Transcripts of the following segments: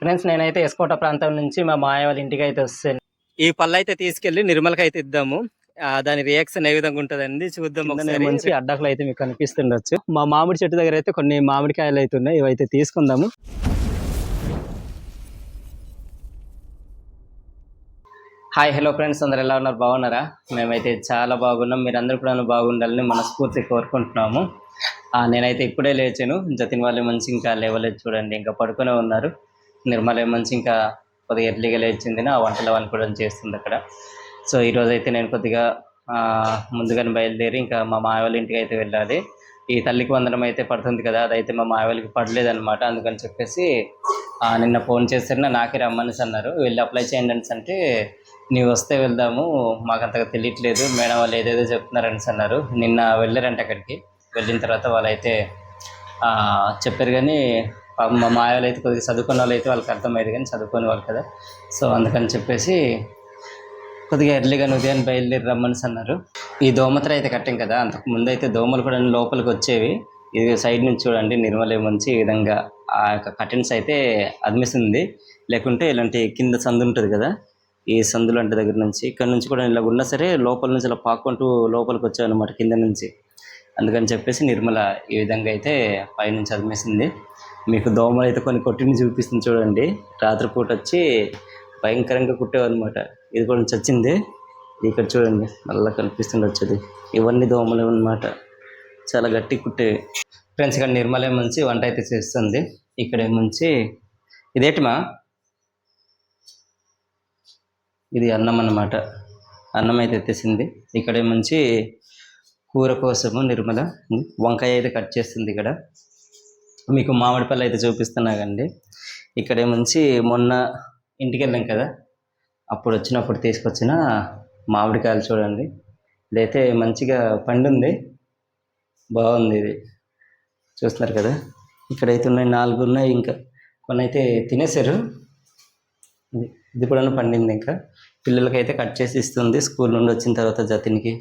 Friends నేనైతే ఎస్కోట ప్రాంతం నుంచి మా మాయ వాళ్ళ ఇంటికి అయితే వస్తాను. ఈ పళ్ళు అయితే తీసుకెళ్ళి నిర్మల్కి అయితే ఇద్దాము దాని రియాక్షన్ ఏ విధంగా ఉంటదండి చూద్దాం ఒకసారి. మంచి అడ్డాకులు అయితే మీకు కనిపిస్తుండొచ్చు. మా మామిడి చెట్టు దగ్గర అయితే కొన్ని మామిడికాయలు అయితే ఉన్నాయి. ఇవైతే తీసుకుందాము. హాయ్ హలో ఫ్రెండ్స్ అందరు ఎలా ఉన్నారు? బాగున్నారా? మేమైతే చాలా బాగున్నాం. మీరందరూ కూడా బాగుండాలని మనస్ఫూర్తి కోరుకుంటున్నాము. ఆ, నేనైతే ఇప్పుడే లేచాను. జతిన్ వాళ్ళు మంచి ఇంకా లేవలేదు చూడండి. ఇంకా పడుకునే ఉన్నారు. నిర్మల మంచి ఇంకా కొద్దిగా ఎర్లీగా లేచింది ఆ వంటలు అవన్నీ కూడా చేస్తుంది అక్కడ. సో ఈరోజు అయితే నేను కొద్దిగా ముందుగానే బయలుదేరి ఇంకా మా మావాళ్ళ ఇంటికి అయితే వెళ్ళాలి. ఈ తల్లికి వందనం అయితే పడుతుంది కదా అదైతే మా మాయ వాళ్ళకి పడలేదన్నమాట. అందుకని చెప్పేసి నిన్న ఫోన్ చేసిన నాకే రమ్మని అన్నారు. వెళ్ళి అప్లై చేయండి అనేసి అంటే నీవు వస్తే వెళ్దాము మాకు అంతగా తెలియట్లేదు. మేడం వాళ్ళు ఏదేదో చెప్తున్నారని అన్నారు. నిన్న వెళ్ళారంట అక్కడికి. వెళ్ళిన తర్వాత వాళ్ళైతే అయితే చెప్పారు కానీ పాపం మా మాయ వాళ్ళు అయితే కొద్దిగా చదువుకున్న వాళ్ళు అయితే వాళ్ళకి అర్థమయ్యేది కానీ చదువుకునే వాళ్ళు కదా. సో అందుకని చెప్పేసి కొద్దిగా ఎర్లీగా ఉదయం బయలుదేరి రమ్మని అన్నారు. ఈ దోమతర అయితే కట్టాం కదా అంతకు ముందు అయితే దోమలు కూడా లోపలికి వచ్చేవి. ఇది సైడ్ నుంచి చూడండి నిర్మలే మంచి ఈ విధంగా ఆ యొక్క కర్టెన్స్ అయితే అదిమిస్తుంది లేకుంటే ఇలాంటి కింద సందు ఉంటుంది కదా ఈ సందు లాంటి దగ్గర నుంచి ఇక్కడ నుంచి కూడా ఇలా ఉన్నా సరే లోపల నుంచి ఇలా పాక్కుంటూ లోపలికి వచ్చావన్నమాట కింద నుంచి. అందుకని చెప్పేసి నిర్మల ఈ విధంగా అయితే పైనుంచి అదిమేసింది. మీకు దోమలు అయితే కొన్ని కొట్టిని చూపిస్తుంది చూడండి. రాత్రిపూట వచ్చి భయంకరంగా కుట్టేవన్నమాట. ఇది కూడా చచ్చింది. ఇక్కడ చూడండి నల్ల కనిపిస్తుంది వచ్చేది. ఇవన్నీ దోమలు అన్నమాట. చాలా గట్టి కుట్టేవి ఫ్రెండ్స్ ఇక్కడ నిర్మలే మంచి వంట అయితే చేస్తుంది. ఇక్కడ మంచి ఇదేంటిమా? ఇది అన్నం అన్నమాట. అన్నం అయితే ఎత్తేసింది. ఇక్కడ మంచి కూర కోసము నిర్మల వంకాయ అయితే కట్ చేస్తుంది ఇక్కడ. మీకు మామిడి పళ్ళు అయితే చూపిస్తున్నాగండి ఇక్కడే ఇక్కడ మంచి మొన్న ఇంటికి వెళ్ళాం కదా. అప్పుడు వచ్చినప్పుడు తీసుకొచ్చిన మామిడికాయలు చూడండి. ఇదైతే మంచిగా పండుంది. బాగుంది ఇది. చూస్తున్నారు కదా. ఇక్కడైతే ఉన్నాయి నాలుగు ఉన్నాయి ఇంకా. కొన్ని అయితే తినేశారు. ఇది కూడా పండింది ఇంకా. పిల్లలకైతే కట్ చేసి ఇస్తుంది. స్కూల్ నుండి వచ్చిన తర్వాత జతిన్కి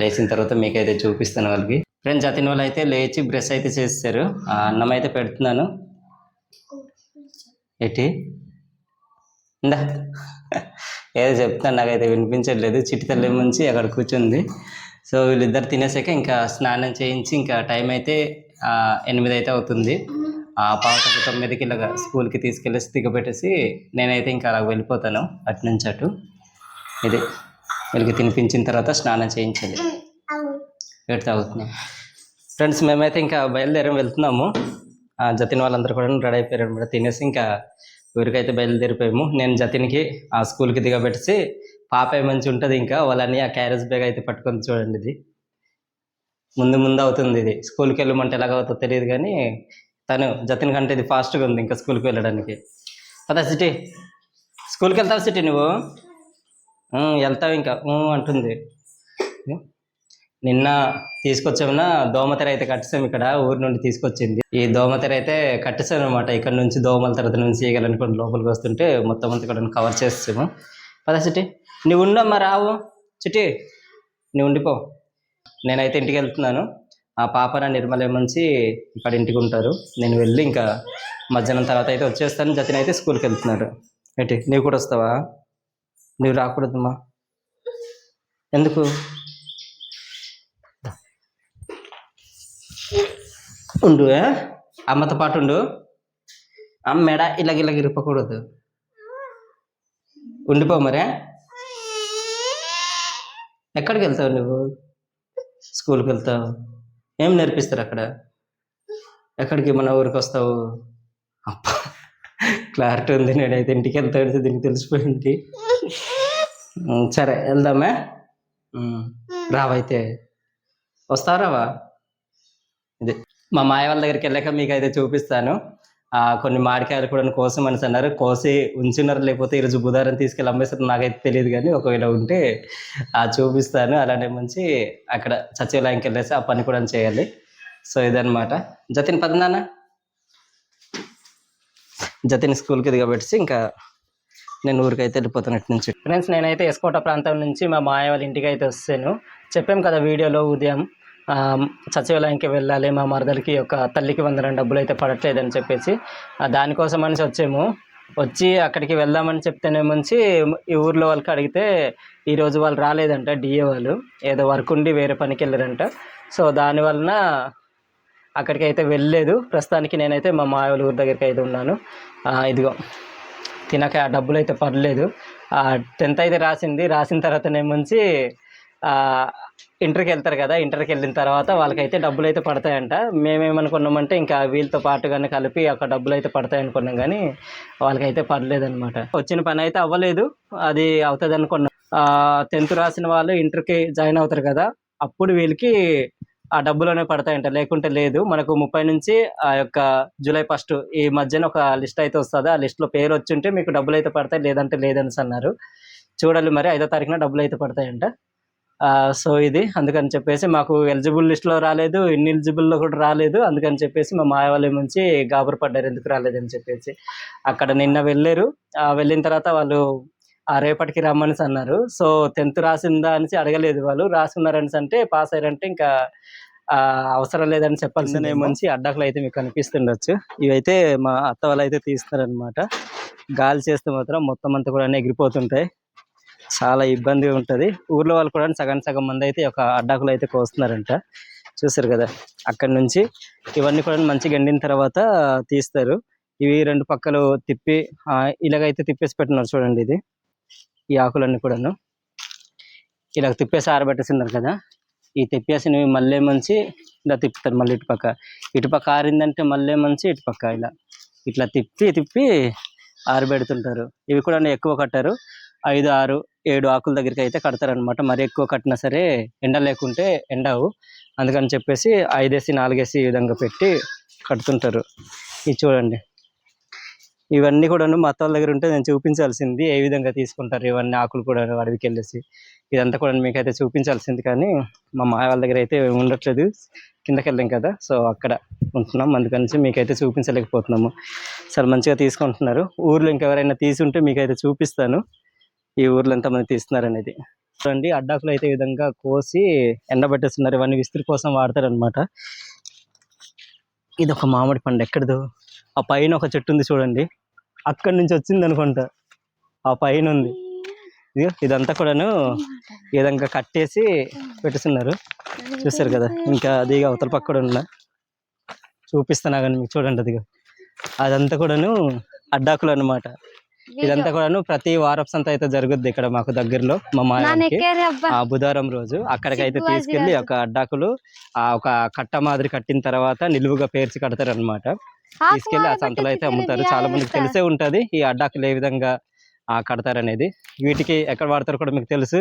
లేచిన తర్వాత మీకైతే చూపిస్తాను వాళ్ళకి. ఫ్రెండ్స్ అతని వాళ్ళు అయితే లేచి బ్రష్ అయితే చేస్తారు అన్నం అయితే పెడుతున్నాను. ఎట్టి ఇందా. ఏదో చెప్తాను నాకైతే వినిపించట్లేదు. చిట్టి తల్లి నుంచి అక్కడ కూర్చుంది. సో వీళ్ళిద్దరు తినేసాక ఇంకా స్నానం చేయించి ఇంకా టైం అయితే ఎనిమిది అయితే అవుతుంది. ఆ పావుతకు తొమ్మిదికి ఇలాగ స్కూల్కి తీసుకెళ్ళేసి దిగబెట్టేసి నేనైతే ఇంకా అలా వెళ్ళిపోతాను అటు నుంచి అటు. ఇది వీళ్ళకి తినిపించిన తర్వాత స్నానం చేయించాలి పెడితే అవుతుంది ఫ్రెండ్స్ మేమైతే ఇంకా బయలుదేరం వెళ్తున్నాము. ఆ, జతిన్ వాళ్ళందరూ కూడా రెడీ అయిపోయారు అనమాట తినేసి ఇంకా ఊరికైతే బయలుదేరిపోయాము. నేను జతిన్కి ఆ స్కూల్కి దిగబెట్టి పాప మంచి ఉంటుంది ఇంకా వాళ్ళని ఆ క్యారేజ్ బ్యాగ్ అయితే పట్టుకొని చూడండి ఇది. ముందు ముందు అవుతుంది ఇది. స్కూల్కి వెళ్ళమంటే ఎలాగ అవుతుందో తెలియదు కానీ తను జతిన్ కంటే ఇది ఫాస్ట్గా ఉంది ఇంకా స్కూల్కి వెళ్ళడానికి. పదా సిటీ. స్కూల్కి వెళ్తావు సిటీ నువ్వు? వెళ్తావు ఇంకా. "ఉమ్" అంటుంది. నిన్న తీసుకొచ్చామున దోమతెర అయితే కట్టేసాం ఇక్కడ ఊరి నుండి తీసుకొచ్చింది. ఈ దోమతెర అయితే కట్టేసాం అనమాట ఇక్కడ నుంచి దోమల తర్వాత నుంచి ఇగలనుకోండి లోపలికి వస్తుంటే మొత్తం అంతా ఇక్కడ కవర్ చేస్తాము పదా చిటి నువ్వు ఉండమ్మా రావు. చిట్టి నువ్వు ఉండిపో. నేనైతే ఇంటికి వెళ్తున్నాను. ఆ పాపన నిర్మల నుంచి ఇక్కడ ఇంటికి ఉంటారు. నేను వెళ్ళి ఇంకా మధ్యాహ్నం తర్వాత అయితే వచ్చేస్తాను. జతిన్ అయితే స్కూల్కి వెళ్తున్నాడు. ఏంటి నీవు కూడా వస్తావా? నువ్వు రాకూడదమ్మా. ఎందుకు? ఉండు అమ్మతో పాటు ఉండు. అమ్మ మెడ ఇలాగ ఇలాగ ఇరుపకూడదు ఉండిపో మరే ఎక్కడికి వెళ్తావు నువ్వు? స్కూల్కి వెళ్తావు. ఏం నేర్పిస్తారు అక్కడ? ఎక్కడికి మన ఊరికి వస్తావు? అప్ప క్లారిటీ ఉంది. నేనైతే ఇంటికి వెళ్తాడు దీనికి తెలిసిపోయింది. సరే వెళ్దామే? రావైతే. వస్తారావా రావా? మా మాయ వాళ్ళ దగ్గరికి వెళ్ళాక మీకు అయితే చూపిస్తాను కొన్ని మామిడికాయలు కూడా కోసం అని అన్నారు. కోసి ఉంచినారు లేకపోతే ఈరోజు బుధారం తీసుకెళ్ళి అమ్మేస్తారు నాకైతే తెలియదు కానీ ఒకవేళ ఉంటే ఆ చూపిస్తాను. అలానే మంచి అక్కడ సచివాలయంకి వెళ్ళేసి ఆ పని కూడా చేయాలి. సో ఇదన్నమాట. జతిన్ పదనాన్న జతిన్ స్కూల్కి దిగబెట్టి ఇంకా నేను ఊరికైతే వెళ్ళిపోతున్నట్టు నుంచి. ఫ్రెండ్స్ నేనైతే ఎస్కోట ప్రాంతం నుంచి మా మాయ వాళ్ళ ఇంటికి అయితే వస్తాను. చెప్పాం కదా వీడియోలో ఉదయం. సచివాలయంకి వెళ్ళాలి మా మరదలకి ఒక తల్లికి వందనం డబ్బులు అయితే పడట్లేదని చెప్పేసి దానికోసం అనేసి వచ్చాము. వచ్చి అక్కడికి వెళ్దామని చెప్తేనే మంచి ఈ ఊర్లో వాళ్ళకి అడిగితే ఈరోజు వాళ్ళు రాలేదంట డిఏ వాళ్ళు ఏదో వర్క్ ఉండి వేరే పనికి వెళ్ళారంట. సో దాని వలన అక్కడికి అయితే వెళ్ళలేదు. ప్రస్తుతానికి నేనైతే మా మాయల ఊరి దగ్గరికి అయితే ఉన్నాను. ఇదిగో తినక ఆ డబ్బులు అయితే పర్లేదు టెన్త్ అయితే రాసింది. రాసిన తర్వాతనే మంచి ఇంటర్కి వెళ్తారు కదా ఇంటర్కి వెళ్ళిన తర్వాత వాళ్ళకైతే డబ్బులు అయితే పడతాయంట. మేమేమనుకున్నామంటే ఇంకా వీళ్ళతో పాటుగానే కలిపి ఒక డబ్బులు అయితే పడతాయి అనుకున్నాం కానీ వాళ్ళకైతే పడలేదు అనమాట వచ్చిన పని అయితే అవ్వలేదు అది అవుతుంది అనుకున్నాం. టెన్త్ రాసిన వాళ్ళు ఇంటర్కి జాయిన్ అవుతారు కదా అప్పుడు వీళ్ళకి ఆ డబ్బులోనే పడతాయంట. లేకుంటే లేదు మనకు ముప్పై నుంచి ఆ యొక్క జూలై ఫస్ట్ ఈ మధ్యన ఒక లిస్ట్ అయితే వస్తుంది. ఆ లిస్ట్లో పేరు వచ్చి ఉంటే మీకు డబ్బులు అయితే పడతాయి లేదంటే లేదని అన్నారు. చూడాలి మరి ఐదో తారీఖున డబ్బులు అయితే పడతాయంట. సో ఇది. అందుకని చెప్పేసి మాకు ఎలిజిబుల్ లిస్ట్లో రాలేదు ఇన్ ఎలిజిబుల్లో కూడా రాలేదు. అందుకని చెప్పేసి మా మాయ వాళ్ళ నుంచి గాబరు పడ్డారు ఎందుకు రాలేదని చెప్పేసి. అక్కడ నిన్న వెళ్ళారు. ఆ, వెళ్ళిన తర్వాత వాళ్ళు ఆ రేపటికి రమ్మని అన్నారు. సో టెన్త్ రాసిందా అనేసి అడగలేదు వాళ్ళు. రాసుకున్నారని అంటే పాస్ అయ్యారంటే ఇంకా ఆ, అవసరం లేదని చెప్పాల్సిందే మంచి అడ్డాకులు అయితే మీకు కనిపిస్తుండొచ్చు. ఇవైతే మా అత్త వాళ్ళు అయితే తీస్తారనమాట గాలి చేస్తే మాత్రం మొత్తం అంతా కూడా ఎగిరిపోతుంటాయి. చాలా ఇబ్బందిగా ఉంటుంది. ఊర్లో వాళ్ళు కూడా సగం సగం మంది అయితే ఒక అడ్డాకులు అయితే కోస్తున్నారంట. చూసారు కదా అక్కడ నుంచి ఇవన్నీ కూడా మంచిగా ఎండిన తర్వాత తీస్తారు. ఇవి రెండు పక్కలు తిప్పి ఇలాగైతే తిప్పేసి పెట్టినారు చూడండి ఇది. ఈ ఆకులన్నీ కూడాను. ఇలా తిప్పేసి ఆరబెట్టేసినారు కదా ఈ తిప్పేసినవి మళ్ళీ మంచి ఇలా తిప్పుతారు మళ్ళీ ఇటుపక్క ఇటుపక్క ఆరిందంటే మళ్ళీ మంచి ఇటుపక్క ఇలా. ఇట్లా తిప్పి తిప్పి ఆరబెడుతుంటారు. ఇవి కూడా ఎక్కువ కట్టారు. ఐదు ఆరు ఏడు ఆకుల దగ్గరికి అయితే కడతారనమాట మరి ఎక్కువ కట్టినా సరే ఎండ లేకుంటే ఎండవు. అందుకని చెప్పేసి ఐదేసి నాలుగేసి ఈ విధంగా పెట్టి కడుతుంటారు. ఇది చూడండి. ఇవన్నీ కూడాను మా అత్త దగ్గర ఉంటే నేను చూపించాల్సింది ఏ విధంగా తీసుకుంటారు ఇవన్నీ ఆకులు కూడా అడవికి వెళ్ళేసి. ఇదంతా కూడా మీకైతే చూపించాల్సింది కానీ మా మాయ వాళ్ళ దగ్గర అయితే ఉండట్లేదు. కిందకి వెళ్ళాం కదా సో అక్కడ ఉంటున్నాం. అందుకని మీకైతే చూపించలేకపోతున్నాము. చాలా మంచిగా తీసుకుంటున్నారు. ఊర్లో ఇంకెవరైనా తీసుంటే మీకైతే చూపిస్తాను. ఈ ఊర్లో ఎంతమంది తీస్తున్నారు అనేది చూడండి అడ్డాకులు అయితే ఈ విధంగా కోసి ఎండబెట్టేస్తున్నారు. ఇవన్నీ విస్తరి కోసం వాడతారు అనమాట ఇది ఒక మామిడి పండు ఎక్కడిదో. ఆ పైన ఒక చెట్టు ఉంది చూడండి. అక్కడి నుంచి వచ్చింది అనుకుంటా. ఆ పైన ఉంది. ఇదంతా కూడాను ఈ విధంగా కట్టేసి పెట్టుతున్నారు చూస్తారు కదా ఇంకా అది అవతల పక్క కూడా ఉన్నా చూపిస్తున్నా కానీ మీకు చూడండి అదిగో. అదంతా కూడాను అడ్డాకులు అన్నమాట. ఇదంతా కూడాను ప్రతి వారపు సంత అయితే జరుగుద్ది ఇక్కడ మాకు దగ్గరలో మా ఆ బుధవారం రోజు అక్కడికైతే తీసుకెళ్ళి ఒక అడ్డాకులు ఆ ఒక కట్ట మాదిరి కట్టిన తర్వాత నిలువుగా పేర్చి కడతారు అనమాట తీసుకెళ్ళి ఆ సంతలో అయితే అమ్ముతారు. చాలా మందికి తెలిసే ఉంటది ఈ అడ్డాకులు ఏ విధంగా ఆ కడతారనేది. వీటికి ఎక్కడ వాడతారు కూడా మీకు తెలుసు.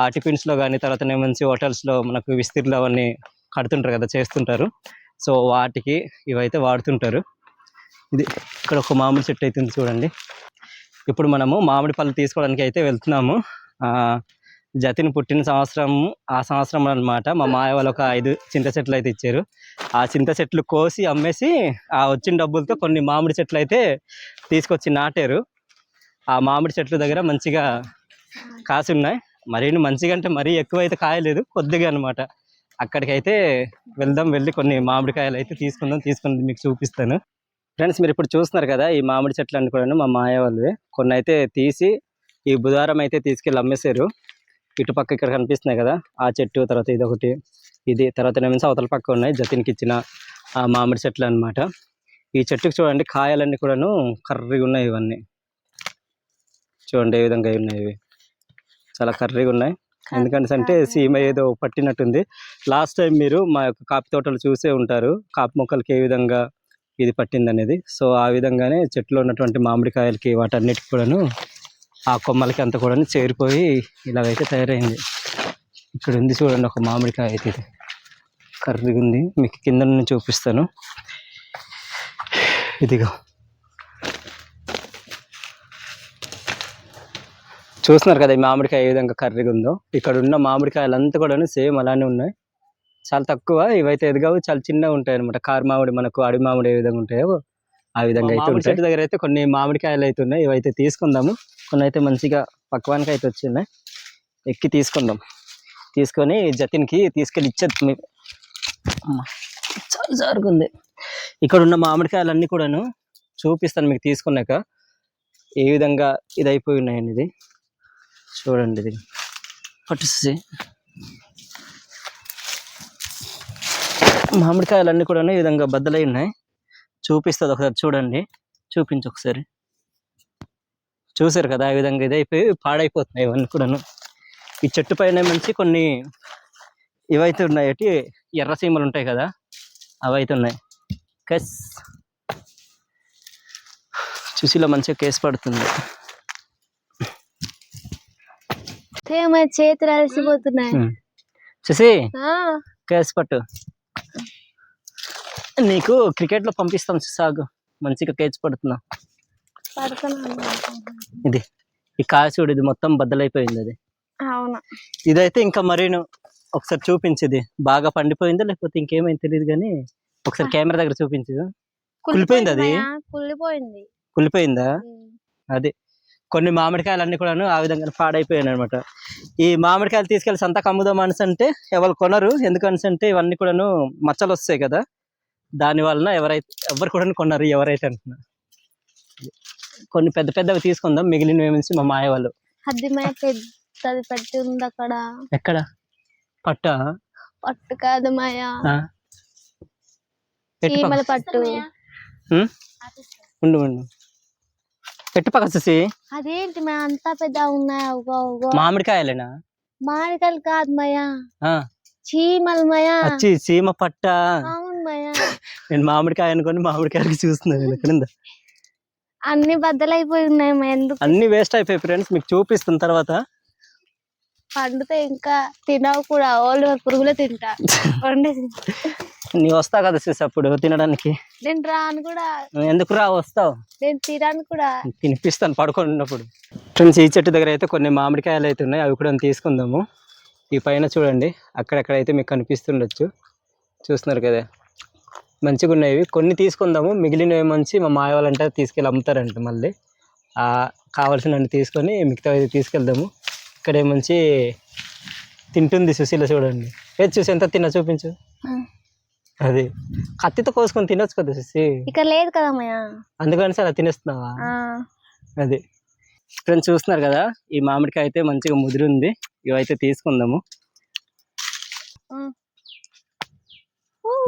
ఆ టిఫిన్స్లో కానీ తర్వాత మంచి హోటల్స్లో మనకు విస్తీర్లు అవన్నీ కడుతుంటారు కదా చేస్తుంటారు. సో వాటికి ఇవైతే వాడుతుంటారు. ఇది ఇక్కడ ఒక మామిడి చెట్టు అయితే చూడండి. ఇప్పుడు మనము మామిడి పళ్ళు తీసుకోవడానికి అయితే వెళ్తున్నాము. జతిన్ పుట్టిన సంవత్సరం ఆ సంవత్సరం అనమాట మా మాయ వాళ్ళు ఒక ఐదు చింత చెట్లు అయితే ఇచ్చారు. ఆ చింత చెట్లు కోసి అమ్మేసి ఆ వచ్చిన డబ్బులతో కొన్ని మామిడి చెట్లు అయితే తీసుకొచ్చి నాటారు. ఆ మామిడి చెట్లు దగ్గర మంచిగా కాసి ఉన్నాయి. మరీ మంచిగా అంటే మరీ ఎక్కువ అయితే కాయలేదు కొద్దిగా అనమాట అక్కడికైతే వెళ్దాం వెళ్ళి కొన్ని మామిడికాయలు అయితే తీసుకుందాం తీసుకుని మీకు చూపిస్తాను. ఫ్రెండ్స్ మీరు ఇప్పుడు చూస్తున్నారు కదా ఈ మామిడి చెట్లు అన్ని కూడా మా మాయ వాళ్ళవి. కొన్ని అయితే తీసి ఈ బుధవారం అయితే తీసుకెళ్ళి అమ్మేశారు. ఇటుపక్క ఇక్కడ కనిపిస్తున్నాయి కదా ఆ చెట్టు తర్వాత ఇది ఒకటి ఇది తర్వాత ఏమో అవతల పక్క ఉన్నాయి జతిన్కి ఇచ్చిన ఆ మామిడి చెట్లు అన్నమాట. ఈ చెట్టుకు చూడండి కాయలన్నీ కూడాను కర్రీగా ఉన్నాయి ఇవన్నీ. చూడండి ఏ విధంగా ఉన్నాయి ఇవి. చాలా కర్రీగా ఉన్నాయి. ఎందుకంటే అంటే సీమ ఏదో పట్టినట్టుంది. లాస్ట్ టైం మీరు మా యొక్క కాఫీ తోటలు చూసే ఉంటారు. కాఫీ మొక్కలకి ఏ విధంగా ఇది పట్టింది అనేది సో ఆ విధంగానే చెట్లో ఉన్నటువంటి మామిడికాయలకి వాటన్నిటికి కూడాను ఆ కొమ్మలకి అంతా కూడా చేరిపోయి ఇలాగైతే తయారైంది. ఇక్కడ ఉంది చూడండి ఒక మామిడికాయ అయితే ఇది. కర్రీగా ఉంది మీకు కింద నుండి చూపిస్తాను. ఇదిగో. చూస్తున్నారు కదా ఈ మామిడికాయ ఏ విధంగా కర్రీగా ఉందో ఇక్కడ ఉన్న మామిడికాయలంతా కూడా సేమ్ అలానే ఉన్నాయి. చాలా తక్కువ. ఇవైతే ఎదగవు చాలా చిన్నగా ఉంటాయి అనమాట కారు మామిడి మనకు అడవి మామిడి ఏ విధంగా ఉంటాయో ఆ విధంగా అయితే ఉంటాయి. చెట్టు దగ్గర అయితే కొన్ని మామిడికాయలు అయితే ఉన్నాయి. ఇవైతే తీసుకుందాము. కొన్ని అయితే మంచిగా పక్వానికి అయితే వచ్చినాయి. ఎక్కి తీసుకుందాం. తీసుకొని జతిన్కి తీసుకెళ్ళి ఇచ్చేది మీకు చాలా జారుగుంది. ఇక్కడ ఉన్న మామిడికాయలన్నీ కూడాను చూపిస్తాను మీకు తీసుకున్నాక. ఏ విధంగా ఇది అయిపోయి ఉన్నాయండి ఇది చూడండి ఇది. పట్టుసి మామిడికాయలన్నీ కూడా ఈ విధంగా బద్దలై ఉన్నాయి చూపిస్తుంది ఒకసారి చూడండి. చూపించు ఒకసారి. చూసారు కదా ఆ విధంగా ఇది అయిపోయి పాడైపోతున్నాయి ఇవన్నీ కూడాను. ఈ చెట్టు పైన మంచి కొన్ని ఇవైతే ఉన్నాయి. అటు ఎర్ర సీమలు ఉంటాయి కదా అవి అయితే ఉన్నాయి. కస్. చూసిలో మంచిగా కేసు పడుతుంది. చేతులు అలసిపోతున్నాయి. చూసి? కేసు పట్టు. నీకు క్రికెట్లో పంపిస్తాం సాగు. మంచిగా కేసు పడుతున్నా. ఇది. ఈ కాయ చూడు ఇది మొత్తం బద్దలైపోయింది అది. అవును. ఇదైతే ఇంకా మరీను ఒకసారి చూపించేది. బాగా పండిపోయిందా లేకపోతే ఇంకేమైంది తెలియదు కానీ ఒకసారి కెమెరా దగ్గర చూపించదు? కుళ్ళిపోయింది అది? కుళ్ళిపోయిందా? ఉమ్. అది. కొన్ని మామిడికాయలు అన్ని కూడాను ఆ విధంగా పాడైపోయాయి అనమాట ఈ మామిడికాయలు తీసుకెళ్ళి సంతకు అమ్ముదాం అనేసి అంటే ఎవరు కొనరు. ఎందుకని అంటే ఇవన్నీ కూడాను మచ్చలు వస్తాయి కదా. దాని వలన ఎవరైతే ఎవరు కూడా కొనరు ఎవరైతే అంటున్నా. కొన్ని పెద్ద పెద్దవి తీసుకుందాం. మిగిలినవి నుంచి మా మాయ వాళ్ళు అది మాయ పెద్దది పెట్టి ఉంది అక్కడ. ఎక్కడ? పట్ట? పట్టు కాదు మాయా? పెట్టు? ఉండు ఉండు. పెట్టు పక్క చూసి. అదేంటి మా అంతా పెద్ద ఉన్నాయి మామిడికాయలేనా? మామిడికాయలు కాదు మాయా. చీమలు మాయా. వచ్చి సీమ పట్ట. అవును మాయా. నేను మామిడికాయ అనుకొని మామిడికాయకి చూస్తున్నాను నేను క్రింద అన్ని బద్దలైపోయి ఉన్నాయి ఎందుకు? అన్ని వేస్ట్ అయిపోయి ఫ్రెండ్స్ మీకు చూపిస్తున్న తర్వాత. పండితే ఇంకా తినవు కూడా ఓళ్ళు పురుగులే తింటా. నీ వస్తావు కదా చూసి అప్పుడు తినడానికి? నేను రాను కూడా. ఎందుకు రా వస్తావు? నేను కూడా. తినిపిస్తాను పడుకొని ఉన్నప్పుడు ఫ్రెండ్స్ ఈ చెట్టు దగ్గర అయితే కొన్ని మామిడికాయలు అయితే ఉన్నాయి. అవి కూడా తీసుకుందాము. ఈ పైన చూడండి. అక్కడెక్కడైతే మీకు కనిపిస్తుండొచ్చు. చూస్తున్నారు కదా. మంచిగా ఉన్నాయి కొన్ని తీసుకుందాము. మిగిలినవి మంచి మా మాయ వాళ్ళంటే తీసుకెళ్ళి అమ్ముతారంట మళ్ళీ. కావాల్సినవి తీసుకొని మిగతా తీసుకెళ్దాము. ఇక్కడ మంచి తింటుంది సుశీల చూడండి. ఏది చూసి ఎంత తిన్నా చూపించు. అది. కత్తితో కోసుకొని తినొచ్చు కదా సుశీ ఇక్కడ లేదు కదా మాయా అందుకని సార్ తినేస్తున్నావా? అది. ఫ్రెండ్స్ చూస్తున్నారు కదా ఈ మామిడికాయ అయితే మంచిగా ముదిరి ఉంది ఇవైతే తీసుకుందాము.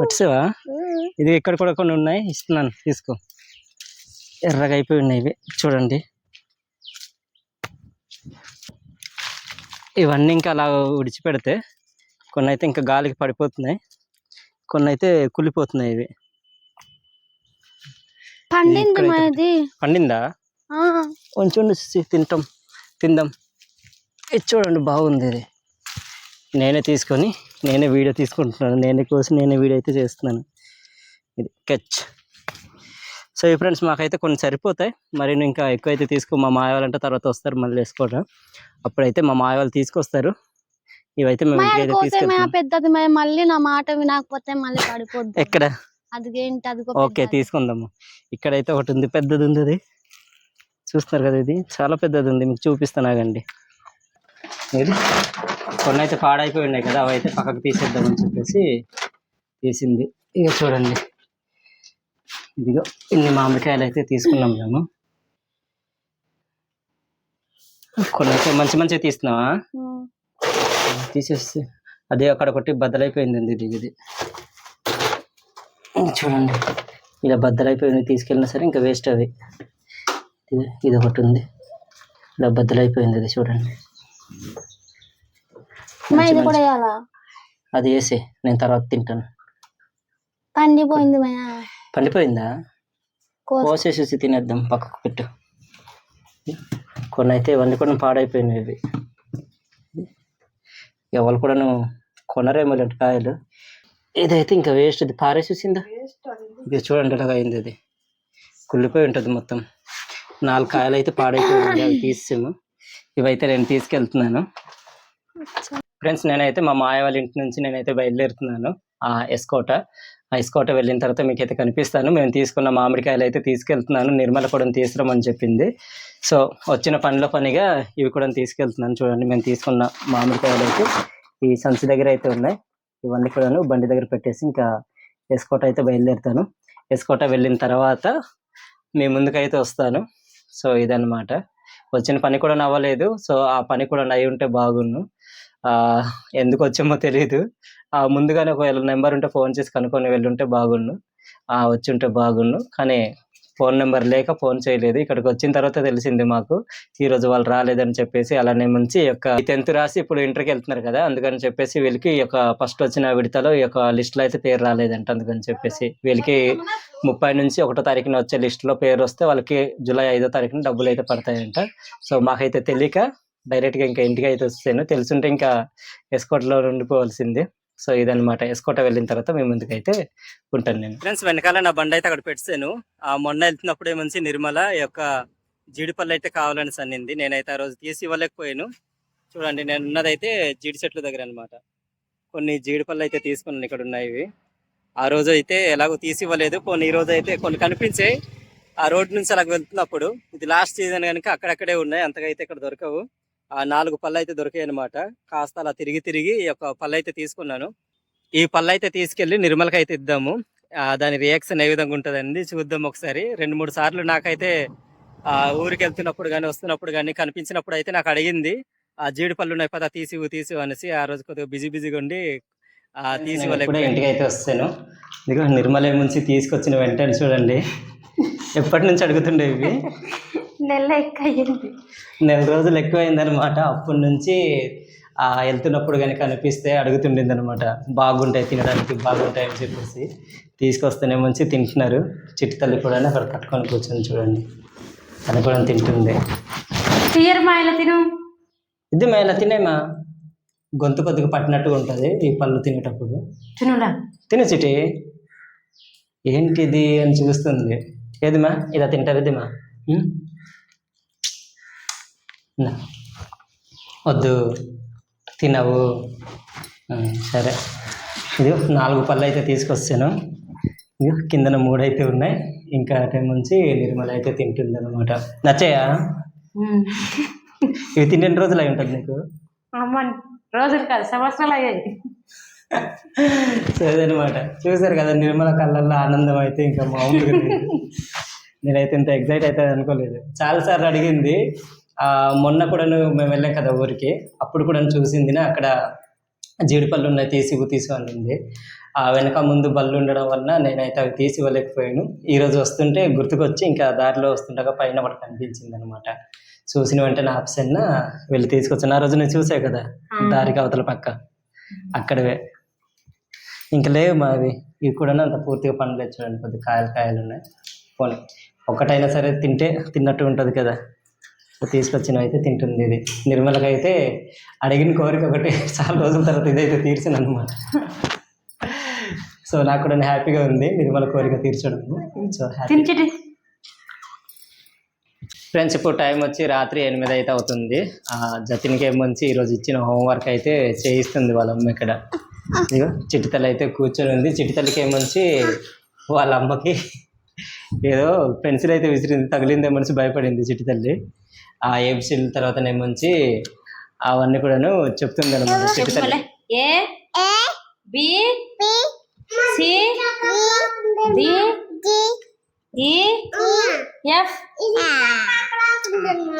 వచ్చావా. ఇది ఇక్కడ కూడా కొన్ని ఉన్నాయి ఇస్తున్నాను తీసుకో. ఎర్రగా అయిపోయి ఉన్నాయి ఇవి చూడండి. ఇవన్నీ ఇంకా అలా విడిచిపెడితే కొన్ని అయితే ఇంకా గాలికి పడిపోతున్నాయి. కొన్ని అయితే కుళ్ళిపోతున్నాయి ఇవి. పండింది పండిందా? కొంచెం తింటాం తిందాం. ఇది చూడండి బాగుంది ఇది. నేనే తీసుకొని నేనే వీడియో తీసుకుంటున్నాను. నేనే కోసం నేనే వీడియో అయితే చేస్తున్నాను. ఇది కెచ్. సో ఈ ఫ్రెండ్స్ మాకైతే కొన్ని సరిపోతాయి. మరి ఇంకా ఎక్కువ అయితే తీసుకో మా మాయ వాళ్ళంటే తర్వాత వస్తారు మళ్ళీ వేసుకోవడం అప్పుడైతే మా మాయ వాళ్ళు తీసుకొస్తారు. ఇవైతే మేము పెద్దది మాయా మళ్ళీ నా మాట వినకపోతే మళ్ళీ పడిపోద్ది. ఎక్కడ? అదిగేంటి ఓకే. తీసుకుందాము. ఇక్కడైతే ఒకటి ఉంది పెద్దది ఉంది అది. చూస్తున్నారు కదా ఇది? చాలా పెద్దది ఉంది మీకు చూపిస్తాను ఆగండి. ఇది కొన్ని అయితే పాడైపోయి ఉన్నాయి కదా అవి అయితే పక్కకు తీసేద్దామని చెప్పేసి తీసింది. ఇక చూడండి. ఇదిగో ఇన్ని మామిడికాయలు అయితే తీసుకున్నాం మేము. కొన్ని అయితే మంచి మంచిగా తీస్తున్నావా. తీసేసి అదే అక్కడ ఒకటి బద్దలైపోయింది ఇది ఇది. చూడండి. ఇలా బద్దలైపోయింది తీసుకెళ్ళినా సరే ఇంకా వేస్ట్ అవి. ఇది ఒకటి ఉంది. ఇలా బద్దలైపోయింది ఇది చూడండి. అది వేసి నేను తర్వాత తింటాను. పండిపోయింది పండిపోయిందా? కోస. కోసేసి తినేద్దాం పక్కకు పెట్టు. కొన్ని అయితే ఇవన్నీ కూడా పాడైపోయినాయి ఇవి. ఎవరు కూడా కొనరేమో ఇలాంటి కాయలు. ఇదైతే ఇంకా వేస్ట్ ఇది పారేసేసిందా? ఇది చూడండి ఇలాగ అయింది ఇది కుళ్ళిపోయి ఉంటుంది మొత్తం. నాలుగు కాయలు అయితే పాడైపోయింది అవి తీసాము ఇవైతే నేను తీసుకెళ్తున్నాను. ఫ్రెండ్స్ నేనైతే మా మాయ వాళ్ళ ఇంటి నుంచి నేనైతే బయలుదేరుతున్నాను. ఆ ఎస్కోట ఐస్కోట వెళ్ళిన తర్వాత మీకు అయితే కనిపిస్తాను. మేము తీసుకున్న మామిడికాయలు అయితే తీసుకెళ్తున్నాను. నిర్మల కూడా తీసుకురమని చెప్పింది. సో వచ్చిన పనిలో పనిగా ఇవి కూడా తీసుకెళ్తున్నాను. చూడండి మేము తీసుకున్న మామిడికాయలు అయితే ఈ సంచి దగ్గర అయితే ఉన్నాయి. ఇవన్నీ కూడాను బండి దగ్గర పెట్టేసి ఇంకా ఎస్కోట అయితే బయలుదేరుతాను. ఎస్కోట వెళ్ళిన తర్వాత మీ ముందుకైతే వస్తాను. సో ఇదన్నమాట. వచ్చిన పని కూడా నవ్వలేదు. సో ఆ పని కూడా అయి ఉంటే బాగున్ను. ఎందుకు వచ్చామో తెలియదు ఆ, ముందుగానే ఒకవేళ నెంబర్ ఉంటే ఫోన్ చేసి కనుక్కొని వెళ్ళుంటే బాగుండు. వచ్చి ఉంటే బాగుండు. కానీ ఫోన్ నెంబర్ లేక ఫోన్ చేయలేదు. ఇక్కడికి వచ్చిన తర్వాత తెలిసింది మాకు. ఈ రోజు వాళ్ళు రాలేదని చెప్పేసి అలానే మంచి ఈ యొక్క టెన్త్ రాసి ఇప్పుడు ఇంటర్కి వెళ్తున్నారు కదా అందుకని చెప్పేసి వీళ్ళకి ఈ యొక్క ఫస్ట్ వచ్చిన విడతలో ఈ యొక్క లిస్ట్లో అయితే పేరు రాలేదంట. అందుకని చెప్పేసి వీళ్ళకి ముప్పై నుంచి ఒకటో తారీఖున వచ్చే లిస్ట్లో పేరు వస్తే వాళ్ళకి జూలై ఐదో తారీఖున డబ్బులు అయితే పడతాయంట. సో మాకైతే తెలియక డైరెక్ట్గా ఇంకా ఇంటికి అయితే వస్తాను. తెలుసుంటే ఇంకా ఎస్కోటలో ఉండిపోవాల్సిందే. సో ఇదన్నమాట. ఎస్కోట వెళ్ళిన తర్వాత మేము ముందుకైతే ఉంటాను నేను. ఫ్రెండ్స్ వెనకాల నా బండి అయితే అక్కడ పెట్టాను ఆ మొన్న వెళ్తున్నప్పుడు మంచి నిర్మల ఈ యొక్క జీడిపళ్ళు అయితే కావాలని సన్నింది. నేనైతే ఆ రోజు తీసి ఇవ్వలేకపోయాను చూడండి నేను ఉన్నదైతే జీడి చెట్ల దగ్గర అన్నమాట. కొన్ని జీడిపళ్ళు అయితే తీసుకున్నాను ఇక్కడ ఉన్నాయి ఇవి. ఆ రోజు అయితే ఎలాగో తీసి ఇవ్వలేదు. కొన్ని ఈ రోజు అయితే కొన్ని కనిపించాయి. ఆ రోడ్ నుంచి అలాగ వెళ్తున్నప్పుడు ఇది లాస్ట్ సీజన్ కనుక అక్కడక్కడే ఉన్నాయి. అంతగా అయితే ఇక్కడ దొరకవు. నాలుగు పళ్ళు అయితే దొరికాయి అనమాట కాస్త అలా తిరిగి తిరిగి ఈ యొక్క పళ్ళు అయితే తీసుకున్నాను. ఈ పళ్ళు అయితే తీసుకెళ్ళి నిర్మలకి అయితే ఇద్దాము దాని రియాక్షన్ ఏ విధంగా ఉంటుందండి చూద్దాం ఒకసారి. రెండు మూడు సార్లు నాకైతే ఆ ఊరికి వెళ్తున్నప్పుడు కానీ వస్తున్నప్పుడు కానీ కనిపించినప్పుడు అయితే నాకు అడిగింది. ఆ జీడి పళ్ళు ఉన్నాయి పదా తీసి తీసి అనేసి ఆ రోజు కొద్దిగా బిజీ బిజీగా ఉండి ఆ తీసి ఇంటికి అయితే వస్తాను. ఇదిగో నిర్మలయం నుంచి తీసుకొచ్చిన వెంటనే చూడండి. ఎప్పటి నుంచి అడుగుతుండే ఇవి? నెల ఎక్క అయ్యింది నెల రోజులు ఎక్కువైందనమాట అప్పటి నుంచి ఆ వెళ్తున్నప్పుడు కానీ కనిపిస్తే అడుగుతుండింది అనమాట బాగుంటాయి తినడానికి బాగుంటాయి అని చెప్పేసి. తీసుకొస్తేనే మంచి తింటున్నారు. చిట్టి తల్లి కూడా అక్కడ పట్టుకొని కూర్చొని చూడండి. తను కూడా తింటుంది. తీయరు మా ఇలా తిను. ఇది మా ఇలా తినేమా గొంతు కొద్దిగా పట్టినట్టుగా ఉంటుంది ఈ పళ్ళు తినేటప్పుడు. తినులా తిను చిటి ఏంటిది అని చూస్తుంది. ఏదిమా ఇలా తింటారు ఇదిమా. వద్దు. తినవు. సరే. ఇది నాలుగు పళ్ళు అయితే తీసుకొస్తాను ఇది కిందన మూడు అయితే ఉన్నాయి. ఇంకా టైం నుంచి నిర్మల అయితే తింటుంది అనమాట నచ్చాయా ఇవి ఎన్ని రోజులు అయి ఉంటుంది నీకు? రోజులు కాదు సంవత్సరాలు అయ్యాయి. సో అదనమాట. చూసారు కదా నిర్మల కళ్ళల్లో ఆనందం అయితే ఇంకా మామూలుగా. నేనైతే ఇంత ఎగ్జైట్ అవుతుంది అనుకోలేదు. చాలా సార్లు అడిగింది మొన్న కూడా మేము వెళ్ళాం కదా ఊరికి. అప్పుడు కూడా చూసింది అక్కడ జీడిపళ్ళు ఉన్నాయి తీసి తీసి అనింది ఆ వెనక ముందు బళ్ళు ఉండడం వల్ల నేనైతే అవి తీసి ఇవ్వలేకపోయాను. ఈ రోజు వస్తుంటే గుర్తుకొచ్చి ఇంకా దారిలో వస్తుండగా పైన ఒకటి కనిపించింది అనమాట చూసిన వెంటనే ఆప్షన్ వెళ్ళి తీసుకొచ్చాను. ఆ రోజు నేను చూసావు కదా దారికి అవతల పక్క. అక్కడవే. ఇంకా లేవు మావి ఇవి కూడా అంత పూర్తిగా పండ్లేదు చూడండి కొద్ది కాయలు కాయలు ఉన్నాయి. పోనీ. ఒకటైనా సరే తింటే తిన్నట్టు ఉంటుంది కదా. తీసుకొచ్చినవి అయితే తింటుంది ఇది. నిర్మలకి అయితే అడిగిన కోరిక ఒకటి చాలా రోజుల తర్వాత ఇదైతే తీర్చాను అనమాట సో నాకు కూడా హ్యాపీగా ఉంది నిర్మల కోరిక తీర్చడం సో హ్యాపీ ఫ్రెండ్స్ ఇప్పుడు టైం వచ్చి రాత్రి ఎనిమిది అయితే అవుతుంది. ఆ, జతిన్కి ఏమొచ్చి ఈరోజు ఇచ్చిన హోంవర్క్ అయితే చేయిస్తుంది వాళ్ళ అమ్మ ఇక్కడ. ఇదిగో అయితే కూర్చొని ఉంది. చిటితల్లికి ఏమొచ్చి వాళ్ళ అమ్మకి ఏదో పెన్సిల్ అయితే విసిరింది తగిలిందేమనిసి భయపడింది చిటితల్లి. ఆ ఏబిసిల్ తర్వాత ఏమొచ్చి అవన్నీ కూడాను చెప్తుంది అనమాట A? B? C? D? E? F?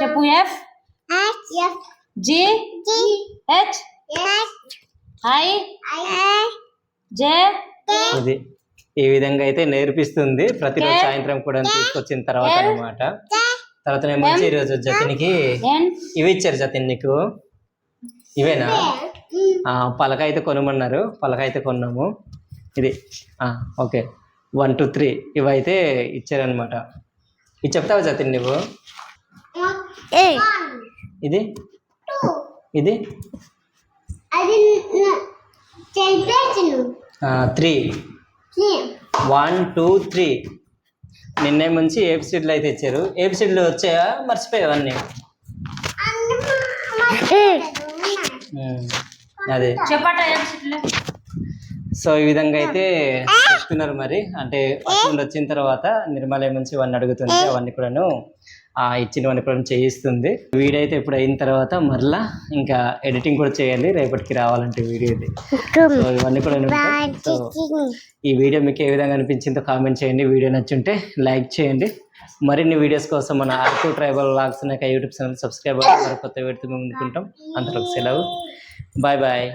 చెప్పు F? G? H? I? J? ఇది ఈ విధంగా అయితే నేర్పిస్తుంది. ప్రతిరోజు సాయంత్రం కూడా తీసుకొచ్చిన తర్వాత అన్నమాట. తర్వాత ఏమొచ్చి ఈరోజు జతినికి ఇవి ఇచ్చారు జతిన్ నీకు. ఇవేనా? పలక అయితే కొనమన్నారు. పలక అయితే కొన్నాము. ఇది. ఓకే. One two three. ఇవైతే ఇచ్చారనమాట ఇది చెప్తావా జతిన్ నువ్వు ఇది? ఇది? త్రీ. One two three. నిన్నే ముంచి ఏపిసిడ్లు అయితే ఇచ్చారు. ఏపిసిడ్లు వచ్చాయా? మర్చిపోయావు అన్నీ ఉమ్, అదే. సో ఈ విధంగా అయితే చెప్తున్నారు మరి. అంటే వచ్చిన తర్వాత నిర్మల నుంచి ఇవన్నీ అడుగుతుంది అవన్నీ కూడాను ఇచ్చినవన్నీ కూడా చేయిస్తుంది. వీడియో అయితే ఇప్పుడు అయిన తర్వాత మరలా ఇంకా ఎడిటింగ్ కూడా చేయాలి. రేపటికి రావాలంటే వీడియో ఇది. సో ఇవన్నీ కూడా. సో ఈ వీడియో మీకు ఏ విధంగా అనిపించిందో కామెంట్ చేయండి. వీడియో నచ్చుంటే లైక్ చేయండి. మరిన్ని వీడియోస్ కోసం మన అరకు ట్రైబల్ లాగ్స్ అనే యూట్యూబ్ ఛానల్ సబ్స్క్రైబ్ అవ్వాలి కొత్త వీడితో మేము ముందుకుంటాం. అంతవరకు సెలవు. Bye bye.